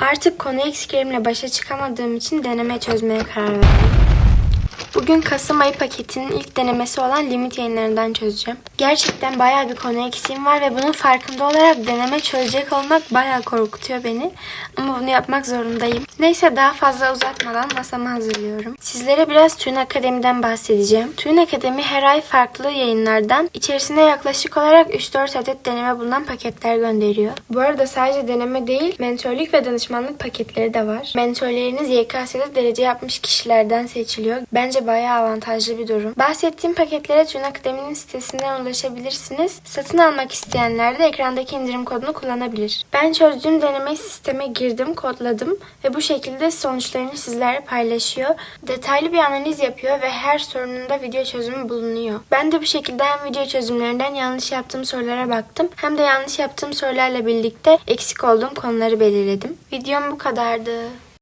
Artık konu eksiklerimle başa çıkamadığım için deneme çözmeye karar verdim. Bugün Kasım ayı paketinin ilk denemesi olan limit yayınlarından çözeceğim. Gerçekten bayağı bir konu eksiğim var ve bunun farkında olarak deneme çözecek olmak bayağı korkutuyor beni. Ama bunu yapmak zorundayım. Neyse daha fazla uzatmadan masamı hazırlıyorum. Sizlere biraz Tün Akademi'den bahsedeceğim. Tün Akademi her ay farklı yayınlardan içerisinde yaklaşık olarak 3-4 adet deneme bulunan paketler gönderiyor. Bu arada sadece deneme değil, mentörlük ve danışmanlık paketleri de var. Mentörleriniz YKS'de derece yapmış kişilerden seçiliyor. Bence bayağı avantajlı bir durum. Bahsettiğim paketlere Tün Akademi'nin sitesinden ulaşabilirsiniz. Satın almak isteyenler de ekrandaki indirim kodunu kullanabilir. Ben çözdüğüm deneme sisteme girdim, kodladım ve bu şekilde sonuçlarını sizlerle paylaşıyor. Detaylı bir analiz yapıyor ve her sorununda video çözümü bulunuyor. Ben de bu şekilde hem video çözümlerinden yanlış yaptığım sorulara baktım hem de yanlış yaptığım sorularla birlikte eksik olduğum konuları belirledim. Videom bu kadardı.